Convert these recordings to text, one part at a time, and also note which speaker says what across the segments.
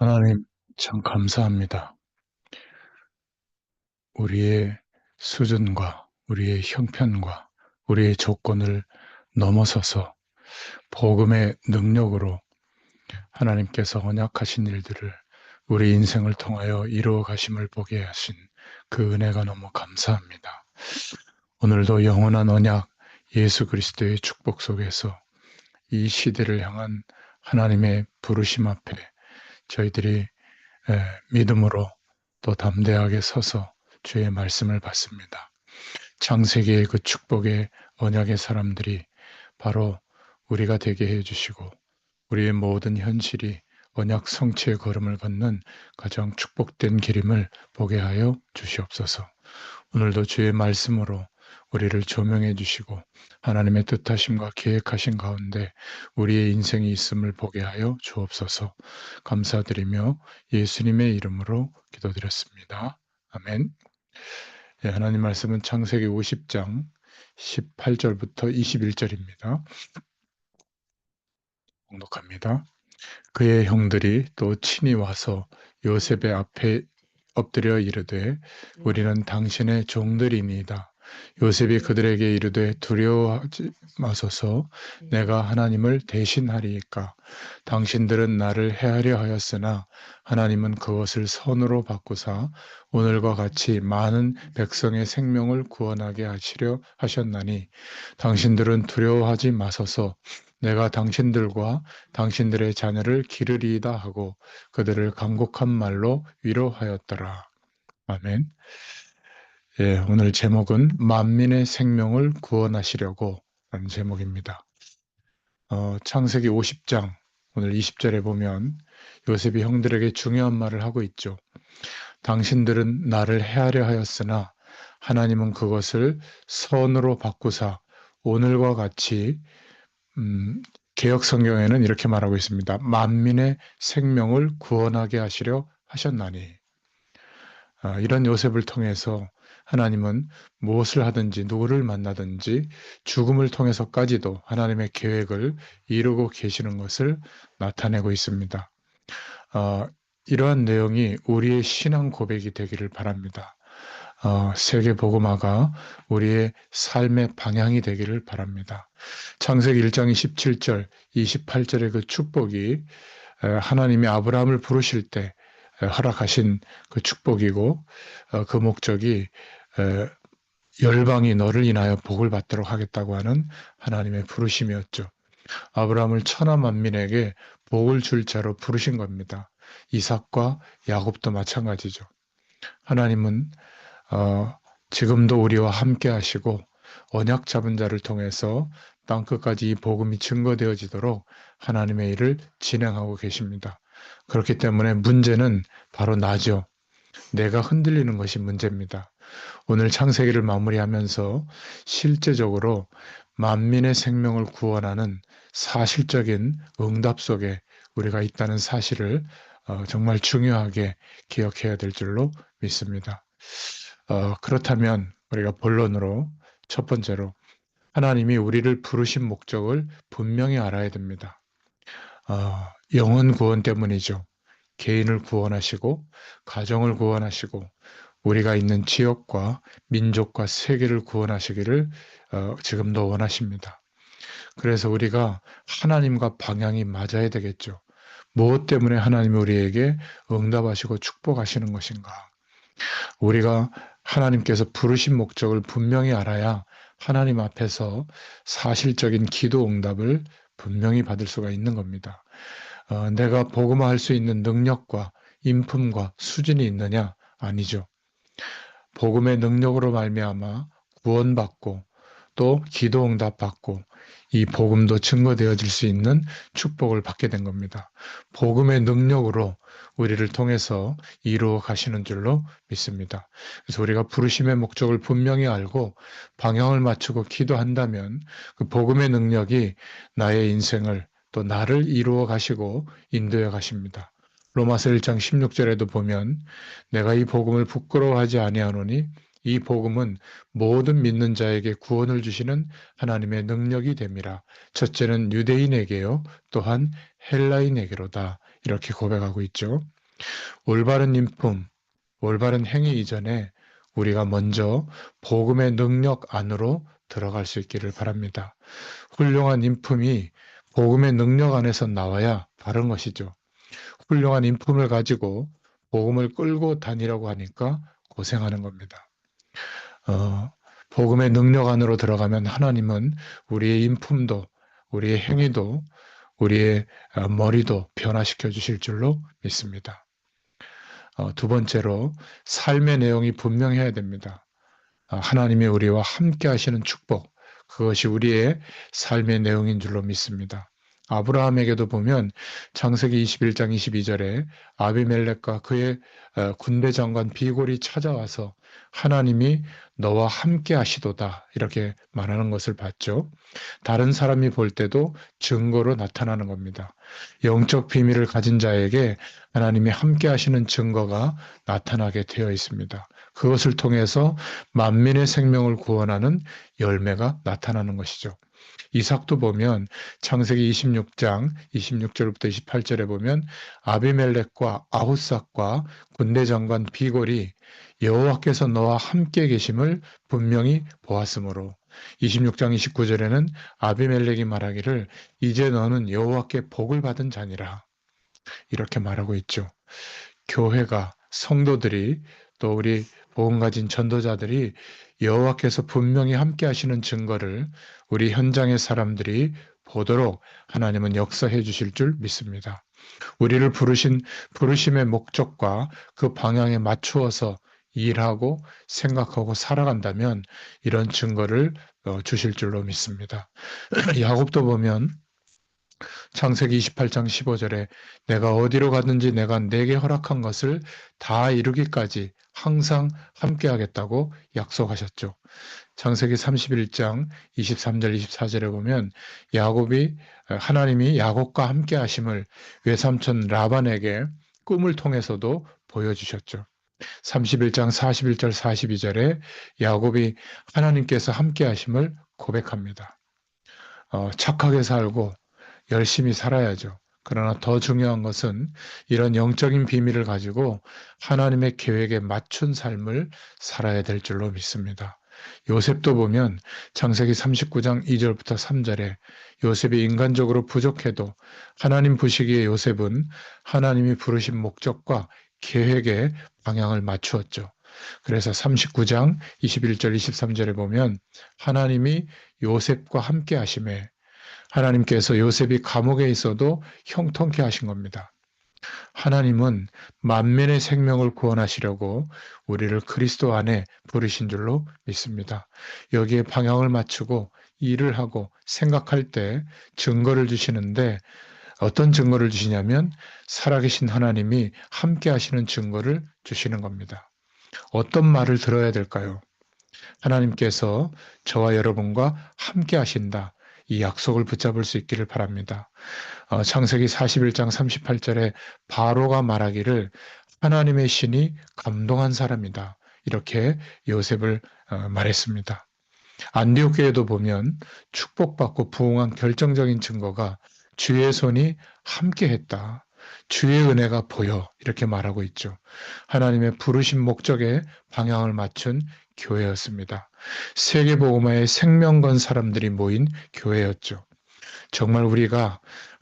Speaker 1: 하나님, 참 감사합니다. 우리의 수준과 우리의 형편과 우리의 조건을 넘어서서 복음의 능력으로 하나님께서 언약하신 일들을 우리 인생을 통하여 이루어 가심을 보게 하신 그 은혜가 너무 감사합니다. 오늘도 영원한 언약 예수 그리스도의 축복 속에서 이 시대를 향한 하나님의 부르심 앞에 저희들이 믿음으로 또 담대하게 서서 주의 말씀을 받습니다. 창세기의 그 축복의 언약의 사람들이 바로 우리가 되게 해주시고 우리의 모든 현실이 언약 성취의 걸음을 걷는 가장 축복된 길임을 보게 하여 주시옵소서. 오늘도 주의 말씀으로 우리를 조명해 주시고 하나님의 뜻하심과 계획하신 가운데 우리의 인생이 있음을 보게 하여 주옵소서 감사드리며 예수님의 이름으로 기도드렸습니다. 아멘. 예, 하나님 말씀은 창세기 50장 18절부터 21절입니다. 공독합니다. 그의 형들이 또 친히 와서 요셉의 앞에 엎드려 이르되 우리는 당신의 종들이니이다. 요셉이 그들에게 이르되 두려워하지 마소서 내가 하나님을 대신하리이까 당신들은 나를 해하려 하였으나 하나님은 그것을 선으로 바꾸사 오늘과 같이 많은 백성의 생명을 구원하게 하시려 하셨나니 당신들은 두려워하지 마소서 내가 당신들과 당신들의 자녀를 기르리이다 하고 그들을 간곡한 말로 위로하였더라. 아멘. 예, 오늘 제목은 만민의 생명을 구원하시려고 라는 제목입니다. 어, 창세기 50장 오늘 20절에 보면 요셉이 형들에게 중요한 말을 하고 있죠. 당신들은 나를 해하려 하였으나 하나님은 그것을 선으로 바꾸사 오늘과 같이 음, 개혁 성경에는 이렇게 말하고 있습니다. 만민의 생명을 구원하게 하시려 하셨나니 아, 이런 요셉을 통해서 하나님은 무엇을 하든지 누구를 만나든지 죽음을 통해서까지도 하나님의 계획을 이루고 계시는 것을 나타내고 있습니다. 어, 이러한 내용이 우리의 신앙 고백이 되기를 바랍니다. 어, 세계 복음화가 우리의 삶의 방향이 되기를 바랍니다. 창세기 1장 27절, 28절의 그 축복이 하나님이 아브라함을 부르실 때 허락하신 그 축복이고 어, 그 목적이 열방이 너를 인하여 복을 받도록 하겠다고 하는 하나님의 부르심이었죠. 아브라함을 천하 만민에게 복을 줄 자로 부르신 겁니다. 이삭과 야곱도 마찬가지죠. 하나님은 어, 지금도 우리와 함께 하시고 언약 잡은 자를 통해서 땅 끝까지 이 복음이 증거되어지도록 하나님의 일을 진행하고 계십니다. 그렇기 때문에 문제는 바로 나죠. 내가 흔들리는 것이 문제입니다. 오늘 창세기를 마무리하면서 실제적으로 만민의 생명을 구원하는 사실적인 응답 속에 우리가 있다는 사실을 어, 정말 중요하게 기억해야 될 줄로 믿습니다. 어, 그렇다면 우리가 본론으로 첫 번째로 하나님이 우리를 부르신 목적을 분명히 알아야 됩니다. 어, 영혼 구원 때문이죠. 개인을 구원하시고 가정을 구원하시고 우리가 있는 지역과 민족과 세계를 구원하시기를 어, 지금도 원하십니다. 그래서 우리가 하나님과 방향이 맞아야 되겠죠. 무엇 때문에 하나님이 우리에게 응답하시고 축복하시는 것인가? 우리가 하나님께서 부르신 목적을 분명히 알아야 하나님 앞에서 사실적인 기도 응답을 분명히 받을 수가 있는 겁니다. 어, 내가 복음화할 수 있는 능력과 인품과 수준이 있느냐? 아니죠. 복음의 능력으로 말미암아 구원받고 또 기도 응답 받고 이 복음도 증거되어질 수 있는 축복을 받게 된 겁니다. 복음의 능력으로 우리를 통해서 이루어 가시는 줄로 믿습니다. 그래서 우리가 부르심의 목적을 분명히 알고 방향을 맞추고 기도한다면 그 복음의 능력이 나의 인생을 또 나를 이루어 가시고 인도해 가십니다. 로마서 1장 16절에도 보면 내가 이 복음을 부끄러워하지 아니하노니 이 복음은 모든 믿는 자에게 구원을 주시는 하나님의 능력이 됨이라. 첫째는 유대인에게요, 또한 헬라인에게로다. 이렇게 고백하고 있죠. 올바른 인품, 올바른 행위 이전에 우리가 먼저 복음의 능력 안으로 들어갈 수 있기를 바랍니다. 훌륭한 인품이 복음의 능력 안에서 나와야 바른 것이죠. 훌륭한 인품을 가지고 복음을 끌고 다니라고 하니까 고생하는 겁니다. 어, 복음의 능력 안으로 들어가면 하나님은 우리의 인품도, 우리의 행위도, 우리의 어, 머리도 변화시켜 주실 줄로 믿습니다. 어, 두 번째로 삶의 내용이 분명해야 됩니다. 어, 하나님이 우리와 함께 하시는 축복, 그것이 우리의 삶의 내용인 줄로 믿습니다. 아브라함에게도 보면 창세기 21장 22절에 아비멜렉과 그의 어, 군대 장관 비골이 찾아와서 하나님이 너와 함께 하시도다 이렇게 말하는 것을 봤죠. 다른 사람이 볼 때도 증거로 나타나는 겁니다. 영적 비밀을 가진 자에게 하나님이 함께 하시는 증거가 나타나게 되어 있습니다. 그것을 통해서 만민의 생명을 구원하는 열매가 나타나는 것이죠. 이삭도 보면 창세기 26장 26절부터 28절에 보면 아비멜렉과 아후삭과 군대 장관 비골이 여호와께서 너와 함께 계심을 분명히 보았으므로 26장 29절에는 아비멜렉이 말하기를 이제 너는 여호와께 복을 받은 자니라 이렇게 말하고 있죠. 교회가 성도들이 또 우리 복음 가진 전도자들이 여호와께서 분명히 함께 하시는 증거를 우리 현장의 사람들이 보도록 하나님은 역사해 주실 줄 믿습니다. 우리를 부르신 부르심의 목적과 그 방향에 맞추어서 일하고 생각하고 살아간다면 이런 증거를 어, 주실 줄로 믿습니다. 야곱도 보면 창세기 28장 15절에 내가 어디로 가든지 내가 내게 허락한 것을 다 이루기까지 항상 함께 하겠다고 약속하셨죠. 창세기 31장 23절 24절에 보면 야곱이 하나님이 야곱과 함께 하심을 외삼촌 라반에게 꿈을 통해서도 보여주셨죠. 31장 41절 42절에 야곱이 하나님께서 함께 하심을 고백합니다. 어, 착하게 살고 열심히 살아야죠. 그러나 더 중요한 것은 이런 영적인 비밀을 가지고 하나님의 계획에 맞춘 삶을 살아야 될 줄로 믿습니다. 요셉도 보면 창세기 39장 2절부터 3절에 요셉이 인간적으로 부족해도 하나님 부시기에 요셉은 하나님이 부르신 목적과 계획에 방향을 맞추었죠. 그래서 39장 21절 23절에 보면 하나님이 요셉과 함께 하심에 하나님께서 요셉이 감옥에 있어도 형통케 하신 겁니다. 하나님은 만면의 생명을 구원하시려고 우리를 그리스도 안에 부르신 줄로 믿습니다. 여기에 방향을 맞추고 일을 하고 생각할 때 증거를 주시는데 어떤 증거를 주시냐면 살아계신 하나님이 함께 하시는 증거를 주시는 겁니다. 어떤 말을 들어야 될까요? 하나님께서 저와 여러분과 함께 하신다. 이 약속을 붙잡을 수 있기를 바랍니다. 어, 창세기 41장 38절에 바로가 말하기를 하나님의 신이 감동한 사람이다. 이렇게 요셉을 어, 말했습니다. 안디옥 교회도 보면 축복받고 부흥한 결정적인 증거가 주의 손이 함께 했다. 주의 은혜가 보여 이렇게 말하고 있죠. 하나님의 부르신 목적에 방향을 맞춘 교회였습니다. 세계복음화의 생명 건 사람들이 모인 교회였죠. 정말 우리가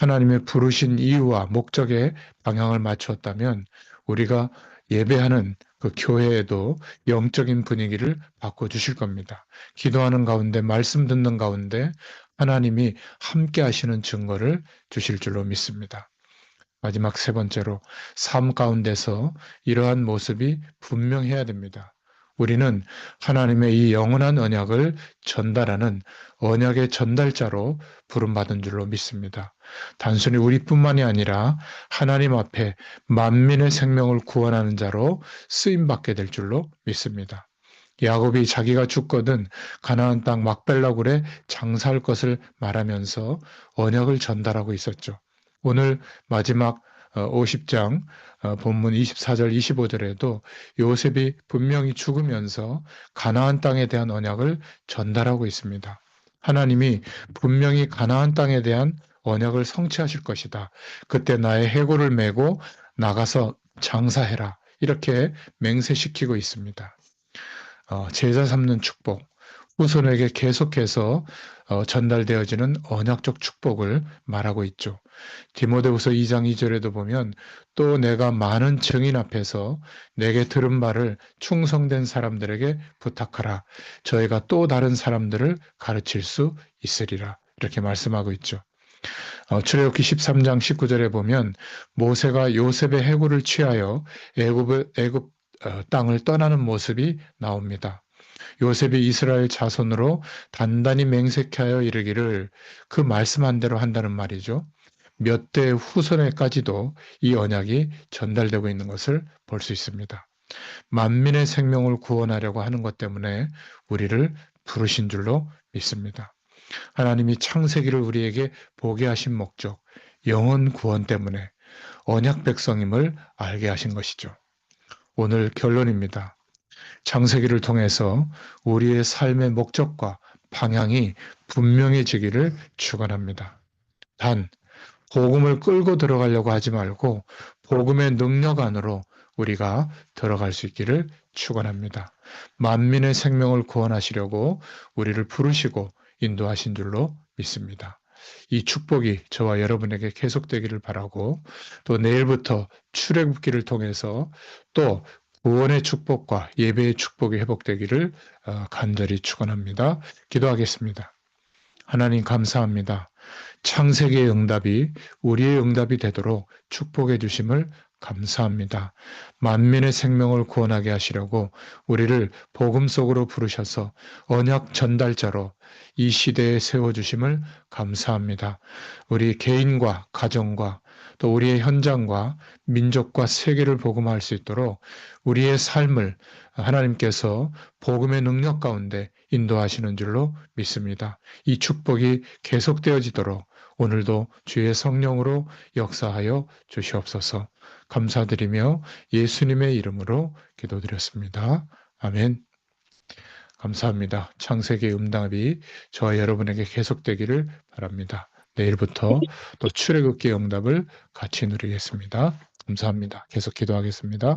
Speaker 1: 하나님의 부르신 이유와 목적에 방향을 맞추었다면 우리가 예배하는 그 교회에도 영적인 분위기를 바꿔주실 겁니다. 기도하는 가운데, 말씀 듣는 가운데 하나님이 함께 하시는 증거를 주실 줄로 믿습니다. 마지막 세 번째로 삶 가운데서 이러한 모습이 분명해야 됩니다. 우리는 하나님의 이 영원한 언약을 전달하는 언약의 전달자로 부름받은 줄로 믿습니다. 단순히 우리뿐만이 아니라 하나님 앞에 만민의 생명을 구원하는 자로 쓰임받게 될 줄로 믿습니다. 야곱이 자기가 죽거든 가나안 땅 막벨라굴에 장사할 것을 말하면서 언약을 전달하고 있었죠. 오늘 마지막 50장 어, 어, 본문 24절 25절에도 요셉이 분명히 죽으면서 가나안 땅에 대한 언약을 전달하고 있습니다. 하나님이 분명히 가나안 땅에 대한 언약을 성취하실 것이다. 그때 나의 해고를 메고 나가서 장사해라. 이렇게 맹세시키고 있습니다. 어, 제자 삼는 축복, 후손에게 계속해서 어, 전달되어지는 언약적 축복을 말하고 있죠. 디모데후서 2장 2절에도 보면 또 내가 많은 증인 앞에서 내게 들은 말을 충성된 사람들에게 부탁하라. 저희가 또 다른 사람들을 가르칠 수 있으리라. 이렇게 말씀하고 있죠. 어, 출애굽기 13장 19절에 보면 모세가 요셉의 해고를 취하여 애굽 애굽 어, 땅을 떠나는 모습이 나옵니다. 요셉이 이스라엘 자손으로 단단히 맹세하여 이르기를 그 말씀한 대로 한다는 말이죠. 몇 대 후손에까지도 이 언약이 전달되고 있는 것을 볼 수 있습니다. 만민의 생명을 구원하려고 하는 것 때문에 우리를 부르신 줄로 믿습니다. 하나님이 창세기를 우리에게 보게 하신 목적, 영원 구원 때문에 언약 백성임을 알게 하신 것이죠. 오늘 결론입니다. 창세기를 통해서 우리의 삶의 목적과 방향이 분명해지기를 축원합니다. 단 복음을 끌고 들어가려고 하지 말고 복음의 능력 안으로 우리가 들어갈 수 있기를 축원합니다. 만민의 생명을 구원하시려고 우리를 부르시고 인도하신 줄로 믿습니다. 이 축복이 저와 여러분에게 계속되기를 바라고 또 내일부터 출애굽기를 통해서 또 구원의 축복과 예배의 축복이 회복되기를 어, 간절히 축원합니다. 기도하겠습니다. 하나님 감사합니다. 창세기의 응답이 우리의 응답이 되도록 축복해 주심을 감사합니다. 만민의 생명을 구원하게 하시려고 우리를 복음 속으로 부르셔서 언약 전달자로 이 시대에 세워 주심을 감사합니다. 우리 개인과 가정과 또 우리의 현장과 민족과 세계를 복음할 수 있도록 우리의 삶을 하나님께서 복음의 능력 가운데 인도하시는 줄로 믿습니다. 이 축복이 계속되어지도록 오늘도 주의 성령으로 역사하여 주시옵소서 감사드리며 예수님의 이름으로 기도드렸습니다. 아멘. 감사합니다. 창세기 음답이 저와 여러분에게 계속되기를 바랍니다. 내일부터 또 출애굽기 응답을 같이 누리겠습니다. 감사합니다. 계속 기도하겠습니다.